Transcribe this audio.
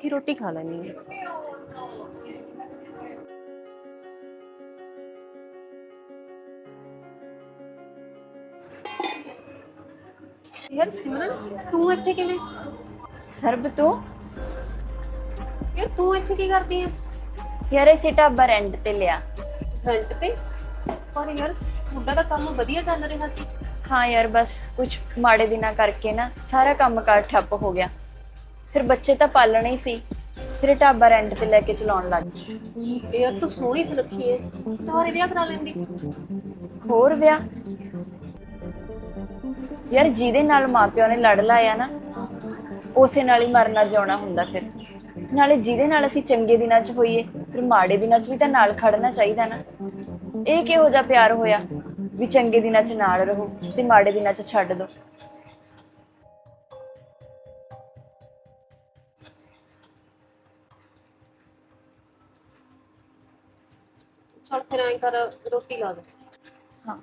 ਇੱਥੇ ਹੀ ਰੋਟੀ ਖਾ ਲੈਣੀ ਹੈ। ਯਾਰ ਸਿਮਰਨ ਤੂੰ ਇੱਥੇ ਕਿਵੇਂ? ਸਰਬ ਤੂੰ? ਯਾਰ ਤੂੰ ਇੱਥੇ ਕੀ ਕਰਦੀ ਆ? ਯਾਰ ਇਸੇ ਢਾਬਾ ਰੈਂਟ ਤੇ ਲਿਆ। ਰੈਂਟ ਤੇ? ਪਰ ਯਾਰ ਤੁਹਾਡਾ ਤਾਂ ਕੰਮ ਵਧੀਆ ਚੱਲ ਰਿਹਾ ਸੀ। ਹਾਂ ਯਾਰ ਬਸ ਕੁਝ ਮਾੜੇ ਦਿਨਾਂ ਕਰਕੇ ਨਾ ਸਾਰਾ ਕੰਮਕਾਰ ਠੱਪ ਹੋ ਗਿਆ। ਫਿਰ ਬੱਚੇ ਤਾਂ ਪਾਲਣੇ ਹੀ ਸੀ। ਫਿਰ ਇਹ ਢਾਬਾ ਰੈਂਟ ਤੇ ਲੈ ਕੇ ਚਲਾਉਣ ਲੱਗ ਗਈ। ਯਾਰ ਤੂੰ ਸੋਹਣੀ ਸੁਨੱਖੀ ਹੈ। ਤੁਹਾਰੇ ਵਿਆਹ ਕਰਾ ਲੈਂਦੀ। ਹੋਰ ਵਿਆਹ? ਯਾਰ ਜਿਹਦੇ ਨਾਲ ਮਾਪਿਓ ਨੇ ਲੜ ਲਾਇਆ ਨਾ ਉਸੇ ਨਾਲ ਹੀ ਮਰਨਾ ਜਿਉਣਾ ਹੁੰਦਾ ਫਿਰ। ਨਾਲੇ ਜਿਹਦੇ ਨਾਲ ਅਸੀਂ ਚੰਗੇ ਦਿਨਾਂ 'ਚ ਹੋਈਏ ਫਿਰ ਮਾੜੇ ਦਿਨਾਂ 'ਚ ਵੀ ਤਾਂ ਨਾਲ ਖੜਨਾ ਚਾਹੀਦਾ ਨਾ। ਇਹ ਕਿਹੋ ਜਿਹਾ ਪਿਆਰ ਹੋਇਆ? ਵੀ ਚੰਗੇ ਦਿਨਾਂ 'ਚ ਨਾਲ ਰਹੋ ਤੇ ਮਾੜੇ ਦਿਨਾਂ 'ਚ ਛੱਡ ਦੋ। ਚਲ ਫਿਰ ਐਂ ਕਰ ਰੋਟੀ ਲਾ ਦੇ। ਹਾਂ।